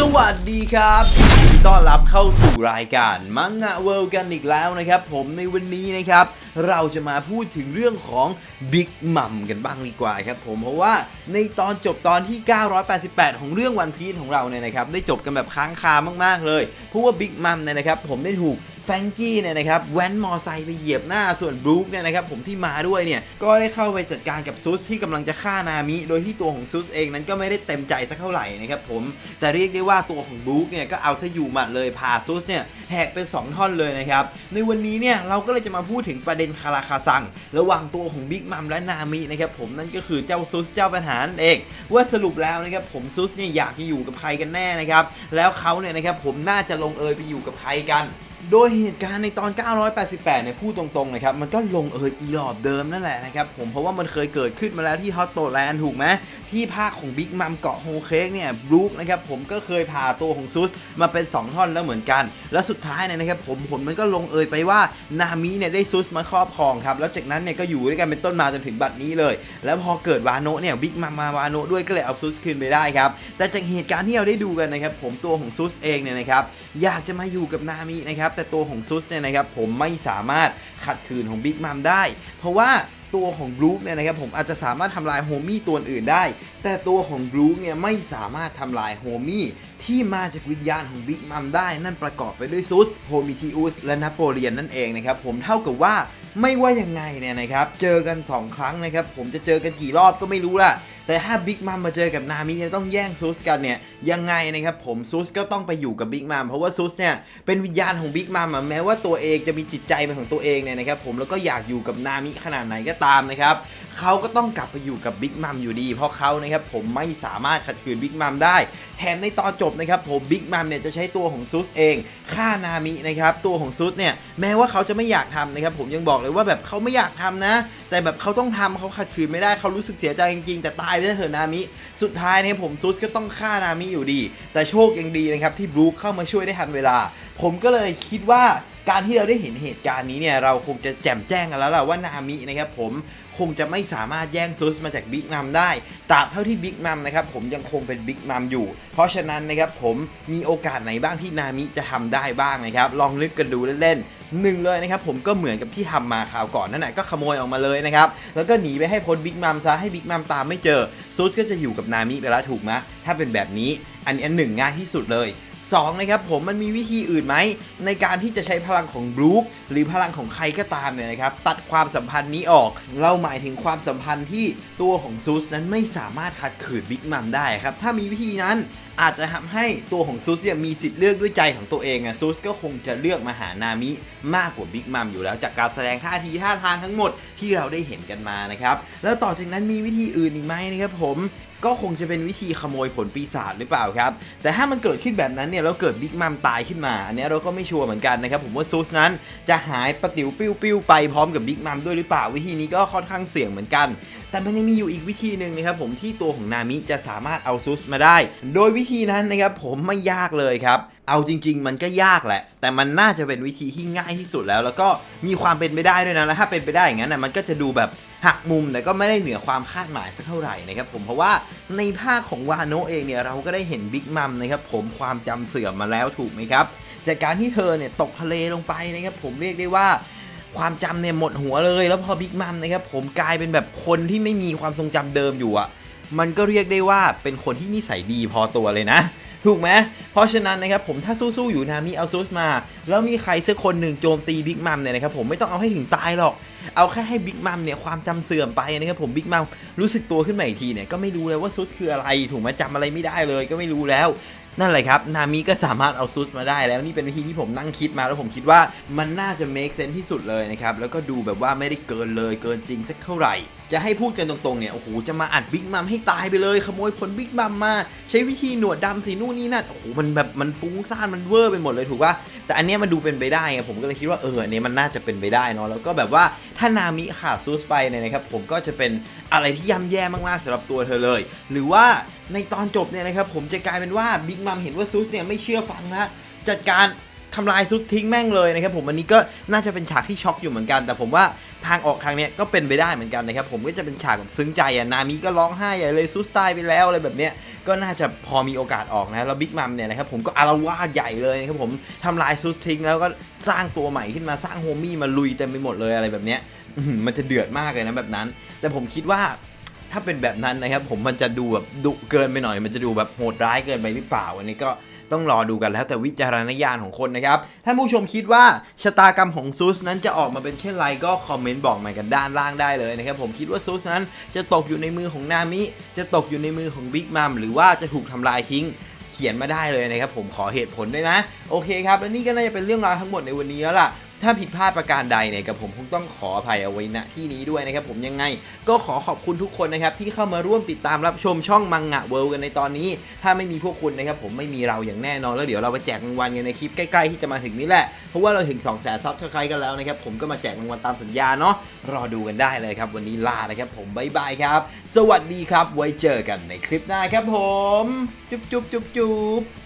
สวัสดีครับยินดีต้อนรับเข้าสู่รายการมังงะเวิลด์กันอีกแล้วนะครับ ผมในวันนี้นะครับ เราจะมาพูดถึงเรื่องของบิ๊กมัมกันบ้างดีกว่าครับผมเพราะว่าในตอนจบตอนที่ 988 ของเรื่องวันพีชของเราเนี่ยนะครับ ได้จบกันแบบค้างคามากๆเลยเพราะว่าบิ๊กมัมเนี่ยนะครับ ผมได้ถูก แฟงกี้เนี่ยนะครับแว้นมอไซค์ไปเหยียบหน้าส่วนบรู๊คเนี่ยนะครับผมที่มาด้วยเนี่ยก็ได้เข้าไปจัดการกับซุสที่กำลังจะฆ่านามิ โดยที่ตัวของซุสเองนั้นก็ไม่ได้เต็มใจสักเท่าไหร่นะครับผมแต่เรียกได้ว่าตัวของบรู๊คเนี่ยก็เอาซะอยู่หมัดเลยพาซุสเนี่ยแหกเป็น 2 ท่อนเลยนะครับในวันนี้เนี่ยเราก็เลยจะมาพูดถึงประเด็นคาราคาซัง ระหว่างตัวของบิ๊กมัมและนามินะครับผมนั่นก็คือเจ้าซุสเจ้าปัญหานั่นเองว่าสรุปแล้วนะครับผมซุสเนี่ยอยากจะอยู่กับใครกันแน่นะครับแล้วเขาเนี่ยนะครับผมน่าจะลงเอยไปอยู่กับใครกัน โดยเหตุการณ์ในตอน 988 เนี่ยพูดตรงๆนะครับมันก็ลงเอยอีหลอบเดิมนั่นแหละนะครับผมเพราะว่ามันเคยเกิดขึ้นมาแล้วที่ฮอตโตแลนด์ถูกไหมที่ภาคของบิ๊กมัมเกาะโฮเค้กเนี่ยบรูคนะครับผมก็เคยพาตัวของซุสมาเป็น 2 ท่อนแล้วเหมือนกัน แล้วสุดท้ายเนี่ยนะครับผมผลมันก็ลงเอยไปว่านามิเนี่ยได้ซุสมาครอบครองครับแล้วจากนั้นเนี่ยก็อยู่ด้วยกันเป็นต้นมาจนถึงบัดนี้เลย แล้วพอเกิดวาโนะเนี่ยบิ๊กมัมมาวาโนะด้วยก็เลยเอาซุสคืนไปได้ครับแต่จากเหตุการณ์ที่เราได้ดูกันนะครับผมตัวของซุสเองเนี่ยนะครับอยากจะมาอยู่กับนามินะครับแต่ตัวของซุสเนี่ยนะครับผมไม่สามารถขัดขืนของบิ๊กมัมได้ เพราะว่าตัวของบรูคเนี่ยนะครับผมอาจจะสามารถทำลายโฮมี่ตัวอื่นได้ แต่ตัวของบรูคเนี่ยไม่สามารถทำลายโฮมี่ที่มาจากวิญญาณของบิ๊กมัมได้ นั่นประกอบไปด้วยซุสโฮมิทิอุสและนโปเลียนนั่นเองนะครับผมเท่ากับว่าไม่ว่ายังไงเนี่ยนะครับเจอกัน 2 ครั้งนะครับผมจะเจอกันกี่รอบก็ไม่รู้ล่ะแต่ถ้าบิ๊กมัมมาเจอกับนามิจะต้องแย่งซุสกันเนี่ย ยังไงนะครับผมซุสก็ต้องไปอยู่กับบิ๊กมัมเพราะว่าซุสเนี่ยเป็นวิญญาณของบิ๊กมัมแม้ว่าตัวเองจะมีจิตใจเป็นของตัวเองเนี่ยนะครับผมแล้วก็อยากอยู่กับนามิขนาดไหนก็ตามนะครับเขาก็ต้องกลับไปอยู่กับบิ๊กมัมอยู่ดี เพราะเขานะครับผมไม่สามารถขัดขืนบิ๊กมัมได้ แถมในตอนจบนะครับผมบิ๊กมัมเนี่ยจะใช้ตัวของซุสเองฆ่านามินะครับตัวของซุสเนี่ยแม้ว่าเขาจะไม่อยากทำนะครับผมยังบอกเลยว่าแบบเขาไม่อยากทำนะ แต่แบบเขาต้องทำเขาขัดขืนไม่ได้เขารู้สึกเสียใจจริงๆแต่ตายไปแล้วเถอะนามิ สุดท้ายเนี่ยผมซุสก็ต้องฆ่านามิอยู่ดี แต่โชคยังดีนะครับที่บรูคเข้ามาช่วยได้ทันเวลา ผมก็เลยคิดว่า การที่เราได้เห็นเหตุการณ์นี้เนี่ยเราคงจะแจ่มแจ้งกันแล้วล่ะว่านามินะครับผมคงจะไม่สามารถแย่งซุสมาจากบิ๊กมัมได้ตราบเท่าที่บิ๊กมัมนะครับผมยังคงเป็นบิ๊กมัมอยู่ เพราะฉะนั้นนะครับผมมีโอกาสไหนบ้างที่นามิจะทำได้บ้างนะครับลองนึกกันดูเล่นๆหนึ่งเลยนะครับผมก็เหมือนกับที่ทำมาคราวก่อนนั่นแหละก็ขโมยออกมาเลยนะครับแล้วก็หนีไปให้พ้นบิ๊กมัมซะให้บิ๊กมัมตามไม่เจอซุสก็จะอยู่กับนามิไปแล้วถูกไหมถ้าเป็นแบบนี้อันนี้อันหนึ่งง่ายที่สุดเลย 2นะครับผมมันมีวิธีอื่นไหมในการที่จะใช้พลังของบรูคหรือพลังของใครก็ตามเนี่ยนะครับตัดความสัมพันธ์นี้ออก เราหมายถึงความสัมพันธ์ที่ตัวของซูสนั้นไม่สามารถขัดขืนบิ๊กมัมได้ครับถ้ามีวิธีนั้นอาจจะทำให้ตัวของซูสเนี่ยมีสิทธิ์เลือกด้วยใจของตัวเองอะซูสก็คงจะเลือกมาหานามิมากกว่าบิ๊กมัมอยู่แล้ว จากการแสดงท่าทีท่าทางทั้งหมดที่เราได้เห็นกันมานะครับแล้วต่อจากนั้นมีวิธีอื่นอีกไหมนะครับผมก็คงจะเป็นวิธีขโมยผลปีศาจหรือเปล่าครับแต่ถ้ามันเกิดขึ้นแบบนั้นเนี่ยแล้วเกิดบิ๊กมัมตายขึ้นมา อันนี้เราก็ไม่ชัวร์เหมือนกันนะครับผมว่าซูสนั้นจะหายประติ๋วปิ้วปิ้วไปพร้อมกับบิ๊กมัมด้วยหรือเปล่าวิธีนี้ก็ค่อนข้างเสี่ยงเหมือนกัน แต่มันยังมีอยู่อีกวิธีหนึ่งนะครับผมที่ตัวของนามิจะสามารถเอาซูสมาได้ โดยวิธีนั้นนะครับผมไม่ยากเลยครับ เอาจริง ๆ มันก็ยากแหละ แต่มันน่าจะเป็นวิธีที่ง่ายที่สุดแล้ว แล้วก็มีความเป็นไปได้ด้วยนะแล้วถ้าเป็นไปได้อย่างนั้นนะมันก็จะดูแบบหักมุมแต่ก็ไม่ได้เหนือความคาดหมายสักเท่าไหร่นะครับผมเพราะว่าในภาคของวาโนเองเนี่ยเราก็ได้เห็นบิ๊กมัมนะครับผมความจำเสื่อมมาแล้วถูกไหมครับจากการที่เธอเนี่ยตกทะเลลงไปนะครับผมเรียกได้ว่าความจำเนี่ยหมดหัวเลย แล้วพอบิ๊กมัมนะครับผมกลายเป็นแบบคนที่ไม่มีความทรงจำเดิมอยู่อะมันก็เรียกได้ว่าเป็นคนที่นิสัยดีพอตัวเลยนะ ถูกไหมเพราะฉะนั้นนะครับผมถ้าสู้ๆอยู่นามิเอาซูสมา แล้วมีใครสักคนหนึ่งโจมตีบิ๊กมัมเนี่ยนะครับผมไม่ต้องเอาให้ถึงตายหรอก เอาแค่ให้บิ๊กมัมเนี่ยความจำเสื่อมไปนะครับผมบิ๊กมัมรู้สึกตัวขึ้นมาอีกทีเนี่ยก็ไม่รู้เลยว่าซุสคืออะไรถูกไหมจำอะไรไม่ได้เลยก็ไม่รู้แล้วนั่นแหละครับ นามิก็สามารถเอาซุสมาได้แล้วนี่เป็นวิธีที่ผมนั่งคิดมาแล้วผมคิดว่ามันน่าจะ make sense ที่สุดเลยนะครับ แล้วก็ดูแบบว่าไม่ได้เกินเลยเกินจริงสักเท่าไหร่จะให้พูดกันตรงๆเนี่ยโอ้โหจะมาอัดบิ๊กมัมให้ตายไปเลย ขโมยผลบิ๊กมัมมา ใช้วิธีหนวดดำสีนู่นนี่นั่นโอ้โหมันแบบมันฟุ้งซ่านมันเวอร์ไปหมดเลยถูกป่ะแต่อันเนี้ยมันดูเป็นไปได้ไงผมก็เลยคิดว่าเอออันเนี้ยมันน่าจะเป็นไปได้เนาะแล้วก็แบบว่าถ้านามิขาดซูสไปเนี่ยนะครับผมก็จะเป็นอะไรที่ย่ำแย่มากๆสำหรับตัวเธอเลย หรือว่าในตอนจบเนี่ยนะครับผมจะกลายเป็นว่าบิ๊กมัมเห็นว่าซูสเนี่ยไม่เชื่อฟังนะจัดการ ทำลายซุดทิ้งแม่งเลยนะครับผมอันนี้ก็น่าจะเป็นฉากที่ช็อกอยู่เหมือนกัน แต่ผมว่าทางออกทางเนี้ยก็เป็นไปได้เหมือนกันนะครับผมก็จะเป็นฉากแบบซึ้งใจอะนามิก็ร้องไห้ใหญ่เลยซุดตายไปแล้วอะไรแบบเนี้ยก็น่าจะพอมีโอกาสออกนะแล้วบิ๊กมัมเนี่ยนะครับผมก็อารวาสใหญ่เลยนะครับผมทำลายซุดทิ้งแล้วก็สร้างตัวใหม่ขึ้นมาสร้างโฮมี่มาลุยเต็มไปหมดเลยอะไรแบบเนี้ยมันจะเดือดมากเลยนะแบบนั้น แต่ผมคิดว่าถ้าเป็นแบบนั้นนะครับผมมันจะดูแบบดุเกินไปหน่อย มันจะดูแบบโหดร้ายเกินไปหรือเปล่าอันนี้ก็ ต้องรอดูกันแล้วแต่วิจารณญาณของคนนะครับ ถ้าผู้ชมคิดว่าชะตากรรมของซูสนั้นจะออกมาเป็นเช่นไรก็คอมเมนต์บอกมากันด้านล่างได้เลยนะครับ ผมคิดว่าซูสนั้นจะตกอยู่ในมือของนามิ จะตกอยู่ในมือของบิ๊กมัมหรือว่าจะถูกทำลายทิ้งเขียนมาได้เลยนะครับผมขอเหตุผลด้วยนะ โอเคครับ และนี่ก็น่าจะเป็นเรื่องราวทั้งหมดในวันนี้แล้วล่ะ ถ้าผิดพลาดประการใดเนี่ยกับผมคงต้องขออภัยเอาไว้ณที่นี้ด้วยนะครับผมยังไงก็ขอขอบคุณทุกคนนะครับที่เข้ามาร่วมติดตามรับชมช่องมังงะเวิลด์กันในตอนนี้ ถ้าไม่มีพวกคุณนะครับผมไม่มีเราอย่างแน่นอนแล้วเดี๋ยวเราไปแจกรางวัลกันในคลิปใกล้ๆที่จะมาถึงนี้แหละเพราะว่าเราถึง2 0 0 0 0 0ซับสไครต์กันแล้วนะครับผมก็มาแจกรางวัลตามสัญญาเนาะรอดูกันได้เลยครับ วันนี้ลานะครับผมบ๊ายบายครับ สวัสดีครับไว้เจอกันในคลิปหน้าครับผม จุ๊บจุ๊บจุ๊บจุ๊บ